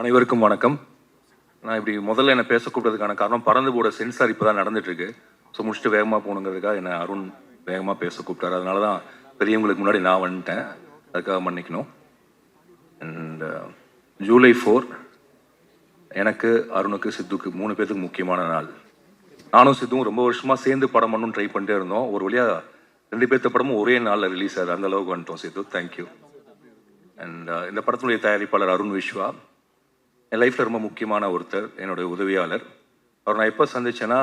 அனைவருக்கும் வணக்கம். நான் இப்படி முதல்ல என்னை பேச கூப்பிட்டதுக்கான காரணம் பறந்து போட சென்சார் இப்போ தான் நடந்துட்டு இருக்கு ஸோ முடிச்சுட்டு வேகமாக போகணுங்கிறதுக்காக என்னை அருண் வேகமாக பேச கூப்பிட்டாரு. அதனால தான் பெரியவங்களுக்கு முன்னாடி நான் வந்துட்டேன். அதுக்காக மன்னிக்கணும். அண்ட் ஜூலை ஃபோர் எனக்கு அருணுக்கு சித்துக்கு மூணு பேர்த்துக்கு முக்கியமான நாள். நானும் சித்துவும் ரொம்ப வருஷமாக சேர்ந்து படம் பண்ணணும்னு ட்ரை பண்ணிட்டே இருந்தோம். ஒரு வழியாக ரெண்டு பேர்த்த படமும் ஒரே நாளில் ரிலீஸ் ஆகுது. அந்த அளவுக்கு வந்துட்டோம் சித்து. தேங்க்யூ அண்ட் uh, இந்த படத்தினுடைய தயாரிப்பாளர் அருண் விஸ்வா. என் லைஃப்பில் ரொம்ப முக்கியமான ஒருத்தர் என்னுடைய உதவியாளர். அவர் நான் எப்போ சந்தித்தேன்னா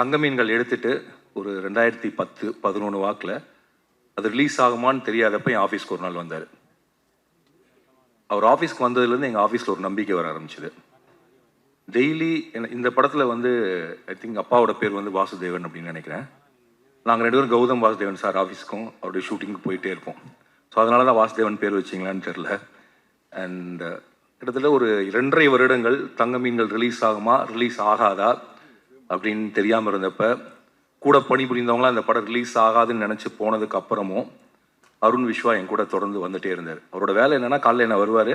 தங்க மீன்கள் எடுத்துட்டு ஒரு ரெண்டாயிரத்தி பத்து பதினொன்று வாக்கில் அது ரிலீஸ் ஆகுமான்னு தெரியாதப்ப என் ஆஃபீஸ்க்கு ஒரு நாள் வந்தார். அவர் ஆஃபீஸ்க்கு வந்ததுலேருந்து எங்கள் ஆஃபீஸில் ஒரு நம்பிக்கை வர ஆரம்பிச்சிது. டெய்லி இந்த படத்தில் வந்து ஐ திங்க் அப்பாவோட பேர் வந்து வாசுதேவன் அப்படின்னு நினைக்கிறேன். நாங்கள் ரெண்டு பேரும் கௌதம் வாசுதேவன் சார் ஆஃபீஸ்க்கும் அவருடைய ஷூட்டிங்க்கு போயிட்டே இருப்போம். ஸோ அதனால தான் வாசுதேவன் பேர் வச்சிங்களான்னு தெரில அண்ட் கிட்டத்தட்ட ஒரு இரண்டரை வருடங்கள் தங்க மீன்கள் ரிலீஸ் ஆகுமா ரிலீஸ் ஆகாதா அப்படின்னு தெரியாமல் இருந்தப்ப கூட பணிபுரிந்தவங்களாம் அந்த படம் ரிலீஸ் ஆகாதுன்னு நினச்சி போனதுக்கு அப்புறமும் அருண் விஸ்வா என் கூட தொடர்ந்து வந்துட்டே இருந்தார். அவரோட வேலை என்னன்னா காலையில் என்ன வருவார்?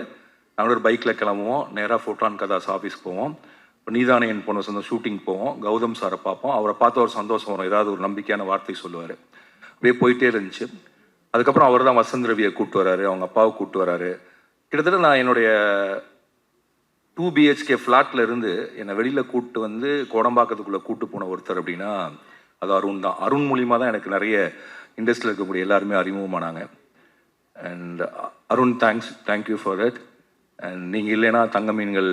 நாங்கள் ஒரு பைக்கில் கிளம்புவோம் நேராக ஃபோட்டான் கதாஸ் ஆஃபீஸ் போவோம். இப்போ நீதானே என் பொண்ணு சொந்த ஷூட்டிங் போவோம் கௌதம் சாரை பார்ப்போம். அவரை பார்த்து ஒரு சந்தோஷம் வரும் ஏதாவது ஒரு நம்பிக்கையான வார்த்தை சொல்லுவார். அப்படியே போயிட்டே இருந்துச்சு. அதுக்கப்புறம் அவர் தான் வசந்த் ரவியை கூப்பிட்டு வராரு அவங்க அப்பாவை கூப்பிட்டு வராரு. கிட்டத்தட்ட நான் என்னுடைய டூ பிஹெச்கே ஃப்ளாட்டில் இருந்து என்னை வெளியில் கூப்பிட்டு வந்து கோடம்பாக்கத்துக்குள்ளே கூட்டு போன ஒருத்தர் அப்படின்னா அது அருண் தான். அருண் மூலியமாக தான் எனக்கு நிறைய இண்டஸ்ட்ரியில் இருக்கக்கூடிய எல்லாருமே அறிமுகமானாங்க. And Arun thanks thank you for that and நீங்கள் இல்லைன்னா தங்க மீன்கள்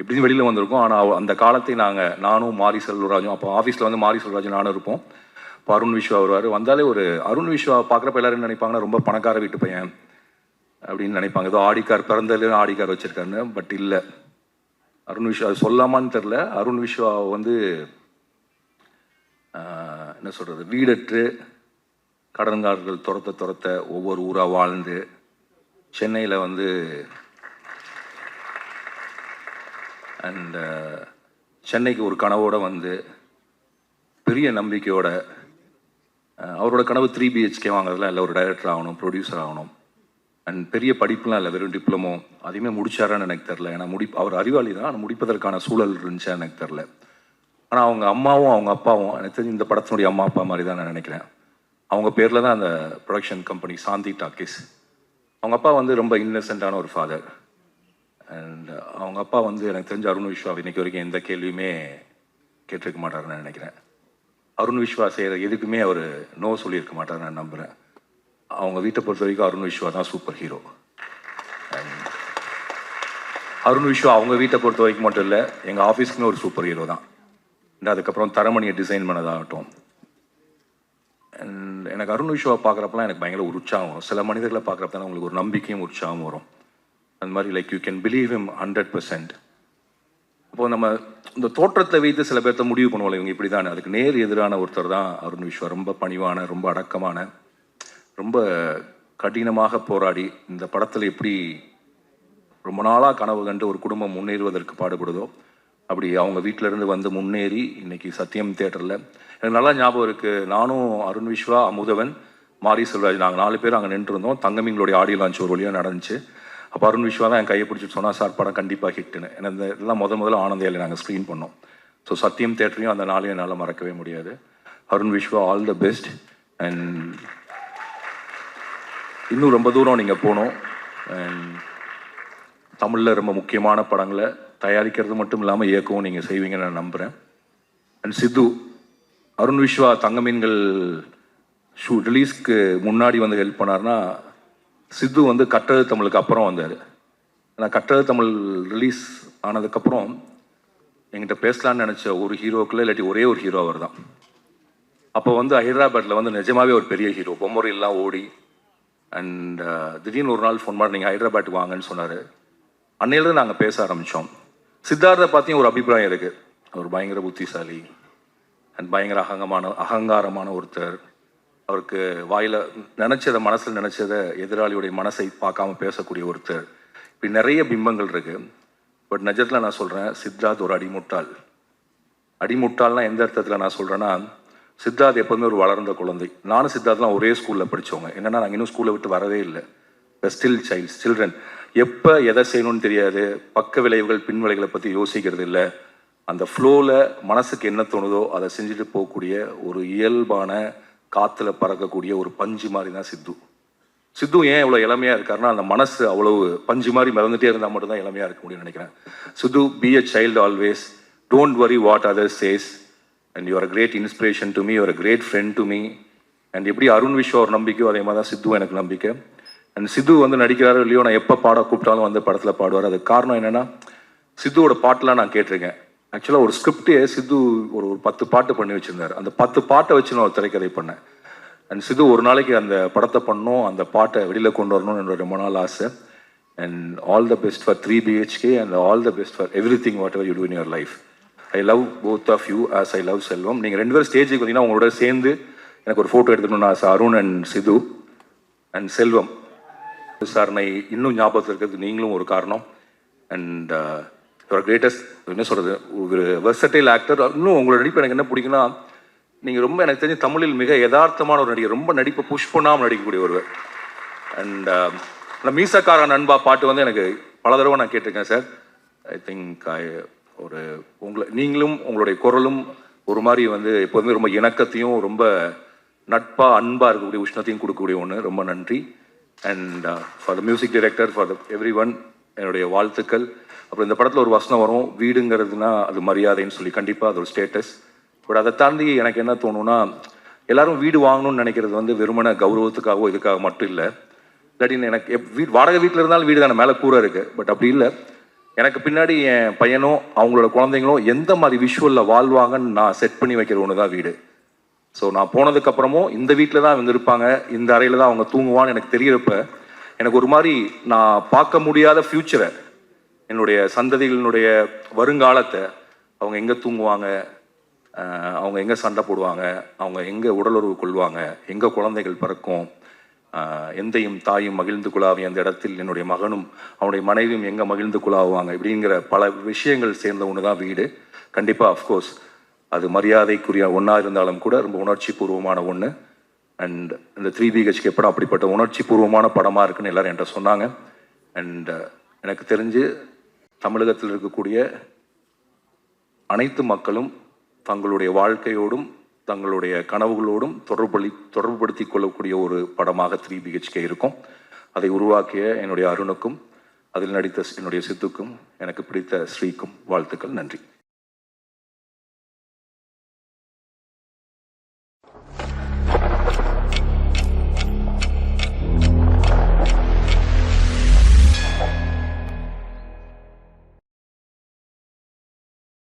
எப்படியும் வெளியில் வந்திருக்கோம். ஆனால் அந்த காலத்தை நாங்கள் நானும் மாரி செல்வராஜும் அப்போ ஆஃபீஸில் வந்து மாரி செல்வராஜும் நானும் இருப்போம். இப்போ அருண் விஸ்வா வருவார். வந்தாலே ஒரு அருண் விஸ்வா பார்க்குறப்ப எல்லாரும் என்ன நினைப்பாங்கன்னா ரொம்ப பணக்கார வீட்டு பையன். அப்படின்னு நினைப்பாங்க. ஏதோ ஆடிக்கார் பிறந்ததுலேயும் ஆடிக்கார் வச்சுருக்காருன்னு பட் இல்லை. அருண் விஸ்வா அது சொல்லாமான்னு தெரில அருண் விஸ்வா வந்து என்ன சொல்கிறது வீடற்று கடன்காரர்கள் துரத்த துரத்த ஒவ்வொரு ஊராக வாழ்ந்து சென்னையில் வந்து அண்ட் சென்னைக்கு ஒரு கனவோடு வந்து பெரிய நம்பிக்கையோட அவரோட கனவு த்ரீ பிஹெச்கே வாங்குறதுல இல்லை ஒரு டைரக்டர் ஆகணும் ப்ரொடியூசர் ஆகணும். அண்ட் பெரிய படிப்புலாம் இல்லை வெறும் டிப்ளமோ அதையுமே முடிச்சாரான்னு எனக்கு தெரில ஏன்னா முடி அவர் அறிவாளி தான். ஆனால் முடிப்பதற்கான சூழல் இருந்துச்சா எனக்கு தெரில ஆனால் அவங்க அம்மாவும் அவங்க அப்பாவும் எனக்கு தெரிஞ்சு இந்த படத்தினுடைய அம்மா அப்பா மாதிரி தான் நான் நினைக்கிறேன். அவங்க பேரில் தான் அந்த ப்ரொடக்ஷன் கம்பெனி சாந்தி டாக்கீஸ். அவங்க அப்பா வந்து ரொம்ப இன்னசென்ட்டான ஒரு ஃபாதர் அண்ட் அவங்க அப்பா வந்து எனக்கு தெரிஞ்ச அருண் விஸ்வா இன்னைக்கு வரைக்கும் எந்த கேள்வியுமே கேட்டிருக்க மாட்டாருன்னு நான் நினைக்கிறேன். அருண் விஸ்வா செய்கிற எதுக்குமே அவர் நோ சொல்லியிருக்க மாட்டார் நான் நம்புகிறேன் அவங்க வீட்டை பொறுத்த வரைக்கும் அருண் விஸ்வா தான் சூப்பர் ஹீரோ அருண் விஸ்வா அவங்க வீட்டை பொறுத்த வரைக்கும் மட்டும் இல்லை எங்கள் ஆஃபீஸ்க்குமே ஒரு சூப்பர் ஹீரோ தான். அதுக்கப்புறம் தரமணியை டிசைன் பண்ணதாகட்டும். அண்ட் எனக்கு அருண் விஸ்வா பார்க்குறப்பலாம் எனக்கு பயங்கர ஒரு உற்சாகம் வரும். சில மனிதர்களை பார்க்குறப்ப தான் உங்களுக்கு ஒரு நம்பிக்கையும் உற்சாகம் வரும். அந்த மாதிரி like you can believe him hundred percent அப்போ நம்ம இந்த தோற்றத்தை வைத்து சில பேர்த்த முடிவு பண்ணுவோம் இவங்க இப்படி தானே அதுக்கு நேர் எதிரான ஒருத்தர் தான் அருண் விஸ்வா ரொம்ப பணிவான ரொம்ப அடக்கமான ரொம்ப கடினமாக போராடி இந்த படத்தில் எப்படி ரொம்ப நாளாக கனவு கண்டு ஒரு குடும்பம் முன்னேறுவதற்கு பாடுபடுதோ அப்படி அவங்க வீட்டிலேருந்து வந்து முன்னேறி இன்னைக்கு சத்தியம் தேட்டரில் எனக்கு நல்லா ஞாபகம் இருக்குது நானும் அருண் விஸ்வா அமுதவன் மாரி செல்வராஜ் நாங்கள் நாலு பேர் அங்கே நின்றுருந்தோம். தங்கமீன்களுடைய ஆடியோ லான்ச் ஒரு வழியாக நடந்துச்சு. அப்போ அருண் விஸ்வா தான் என் கையை பிடிச்சிட்டு சொன்னால் சார் படம் கண்டிப்பாக ஹிட்டுன்னு. ஏன்னா இந்த இதெல்லாம் முத முதல்ல ஆனந்தையில் நாங்கள் ஸ்க்ரீன் பண்ணோம். ஸோ சத்தியம் தேட்டரையும் அந்த நாளையும் என்னால் மறக்கவே முடியாது. Arun Viswa all the best and இன்னும் ரொம்ப தூரம் நீங்கள் போகணும். தமிழில் ரொம்ப முக்கியமான படங்களை தயாரிக்கிறது மட்டும் இல்லாமல் இயக்கவும் நீங்கள் செய்வீங்கன்னு நான் நம்புகிறேன் அண்ட் சித்து அருண் விஸ்வா தங்க மீன்கள் ஷூ ரிலீஸ்க்கு முன்னாடி வந்து ஹெல்ப் பண்ணார்னா சித்து வந்து கட்டது தமிழுக்கு அப்புறம் வந்தார். ஆனால் கட்டது தமிழ் ரிலீஸ் ஆனதுக்கப்புறம் என்கிட்ட பேசலாம்னு நினச்ச ஒரு ஹீரோக்குள்ள இல்லாட்டி ஒரே ஒரு ஹீரோ அவர் தான் அப்போ வந்து ஹைதராபாத்தில் வந்து நிஜமாவே ஒரு பெரிய ஹீரோ பொம்மரையெல்லாம் ஓடி அண்ட் uh, திடீர்னு ஒரு நாள் ஃபோன் பண்ணி நீங்கள் ஹைதராபாத்துக்கு வாங்கன்னு சொன்னார். அன்னையிலேருந்து நாங்கள் பேச ஆரம்பித்தோம் சித்தார்த்தை பார்த்தியும் ஒரு அபிப்பிராயம் இருக்குது அவர் பயங்கர புத்திசாலி. அண்ட் பயங்கர அகங்கமான அகங்காரமான ஒருத்தர். அவருக்கு வாயில் நினச்சதை மனசில் நினச்சதை எதிராளியுடைய மனசை பார்க்காம பேசக்கூடிய ஒருத்தர். இப்படி நிறைய பிம்பங்கள் இருக்குது பட் நிஜத்தில் நான் சொல்கிறேன் சித்தார்த் ஒரு அடிமுட்டாள். அடிமுட்டாள்னா எந்த அர்த்தத்தில் நான் சொல்கிறேன்னா சித்தார்த் எப்போதுமே ஒரு வளர்ந்த குழந்தை. நானும் சித்தார்த்லாம் ஒரே ஸ்கூலில் படித்தவங்க என்னன்னா நாங்கள் இன்னும் ஸ்கூலை விட்டு வரவே இல்லை. ஸ்டில் சைல்ட்ஸ் சில்ட்ரன் எப்போ எதை செய்யணும்னு தெரியாது. பக்க விளைவுகள் பின்விளைகளை பற்றி யோசிக்கிறது இல்லை. அந்த ஃப்ளோவில் மனசுக்கு என்ன தோணுதோ அதை செஞ்சுட்டு போகக்கூடிய ஒரு இயல்பான காற்றுல பறக்கக்கூடிய ஒரு பஞ்சு மாதிரி தான் சித்து. சித்து ஏன் இவ்வளோ இளமையாக இருக்காருன்னா அந்த மனசு அவ்வளவு பஞ்சு மாதிரி மிதந்துட்டே இருந்தால் மட்டும்தான் இளமையாக இருக்க முடியும்னு நினைக்கிறேன். Sidhu be a child always don't worry what other says and you're a great inspiration to me you're great friend to me and எப்படி அருண் விஸ்வா ஒரு நம்பிக்கையோ அதே மாதிரி தான் சித்து எனக்கு நம்பிக்கை. அண்ட் சித்து வந்து நடிக்கிறாரோ இல்லையோ நான் எப்போ பாட கூப்பிட்டாலும் வந்து படத்தில் பாடுவார். அதுக்கு காரணம் என்னென்னா சித்துவோட பாட்டெலாம் நான் கேட்டிருக்கேன். ஆக்சுவலாக ஒரு ஸ்கிரிப்டே சித்து ஒரு ஒரு பத்து பாட்டு பண்ணி வச்சுருந்தார். அந்த பத்து பாட்டை வச்சு நான் ஒரு திரைக்கதை பண்ணேன். அண்ட் சித்து ஒரு நாளைக்கு அந்த படத்தை பண்ணணும் அந்த பாட்டை வெளியில் கொண்டு வரணும்னு என்னோட ரொம்ப நாள் ஆசை. And all the best for three BHK and all the best for everything whatever you do in your life I love both of you as I love Selvam நீங்கள் ரெண்டு பேரும் ஸ்டேஜுக்கு வந்தீங்கன்னா உங்களோட சேர்ந்து எனக்கு ஒரு ஃபோட்டோ எடுத்துக்கணும்னு ஆசை Arun and Sidhu and Selvam sir நை இன்னும் ஞாபகத்தில் இருக்கிறது நீங்களும் ஒரு காரணம். அண்ட் uh, ஒரு கிரேட்டஸ்ட் என்ன சொல்கிறது ஒரு வெர்சட்டைல் ஆக்டர் இன்னும் உங்களோட நடிப்பு எனக்கு என்ன பிடிக்குன்னா நீங்கள் ரொம்ப எனக்கு தெரிஞ்ச தமிழில் மிக யதார்த்தமான ஒரு நடிகர். ரொம்ப நடிப்பை புஷ் பண்ணாமல் நடிக்கக்கூடிய ஒருவர். அண்ட் um, அந்த மீசக்கார நண்பா பாட்டு வந்து எனக்கு பல தடவை நான் கேட்டிருக்கேன் சார் ஐ திங்க் ஐ ஒரு உங்களை நீங்களும் உங்களுடைய குரலும் ஒரு மாதிரி வந்து எப்போதுமே ரொம்ப இணக்கத்தையும் ரொம்ப நட்பாக அன்பாக இருக்கக்கூடிய உஷ்ணத்தையும் கொடுக்கக்கூடிய ஒன்று ரொம்ப நன்றி. And for the music director for the everyone என்னுடைய வாழ்த்துக்கள். அப்புறம் இந்த படத்தில் ஒரு வசனம் வரும். வீடுங்கிறதுனா அது மரியாதைன்னு சொல்லி. கண்டிப்பாக அது ஒரு ஸ்டேட்டஸ் பட் அதை தாண்டி எனக்கு என்ன தோணும்னா எல்லாரும் வீடு வாங்கணும்னு நினைக்கிறது வந்து வெறுமன கௌரவத்துக்காகவோ இதுக்காக மட்டும் இல்லை. இல்லாட்டின்னு எனக்கு எப் வாடகை வீட்டில் இருந்தாலும் வீடு தானே மேலே கூரை இருக்குது பட் அப்படி இல்லை. எனக்கு பின்னாடி என் பையனோ அவங்களோட குழந்தைங்களும் எந்த மாதிரி விஷுவலில் வாழ்வாங்கன்னு நான் செட் பண்ணி வைக்கிற ஒன்று தான் வீடு. ஸோ நான் போனதுக்கப்புறமும் இந்த வீட்டில் தான் வந்து இருப்பாங்க. இந்த அறையில் தான் அவங்க தூங்குவான்னு எனக்கு தெரியறப்ப எனக்கு ஒரு மாதிரி நான் பார்க்க முடியாத ஃப்யூச்சரை என்னுடைய சந்ததிகளினுடைய வருங்காலத்தை அவங்க எங்கே தூங்குவாங்க அவங்க எங்கே சண்டை போடுவாங்க அவங்க எங்கே உடலுறவு கொள்வாங்க எங்கே குழந்தைகள் பிறக்கும் எந்தையும் தாயும் மகிழ்ந்து குழாவி அந்த இடத்தில் என்னுடைய மகனும் அவனுடைய மனைவியும் எங்கே மகிழ்ந்து குழாவுவாங்க இப்படிங்கிற பல விஷயங்கள் சேர்ந்த ஒன்று தான் வீடு கண்டிப்பாக அஃப்கோர்ஸ் அது மரியாதைக்குரிய ஒன்றா இருந்தாலும் கூட ரொம்ப உணர்ச்சி பூர்வமான ஒன்று அண்ட் இந்த த்ரீ பிஹெச்கே படம் அப்படிப்பட்ட உணர்ச்சி பூர்வமான படமாக இருக்குன்னு எல்லாரும் என்கிட்ட சொன்னாங்க. அண்ட் uh, எனக்கு தெரிஞ்சு தமிழகத்தில் இருக்கக்கூடிய அனைத்து மக்களும் தங்களுடைய வாழ்க்கையோடும் தங்களுடைய கனவுகளோடும் தொடர்பு தொடர்புபடுத்திக் கொள்ளக்கூடிய ஒரு படமாக த்ரீ பிஹெச்கே இருக்கும். அதை உருவாக்கிய என்னுடைய அருணுக்கும் அதில் நடித்த என்னுடைய சித்துக்கும் எனக்கு பிடித்த ஸ்ரீக்கும் வாழ்த்துக்கள். நன்றி.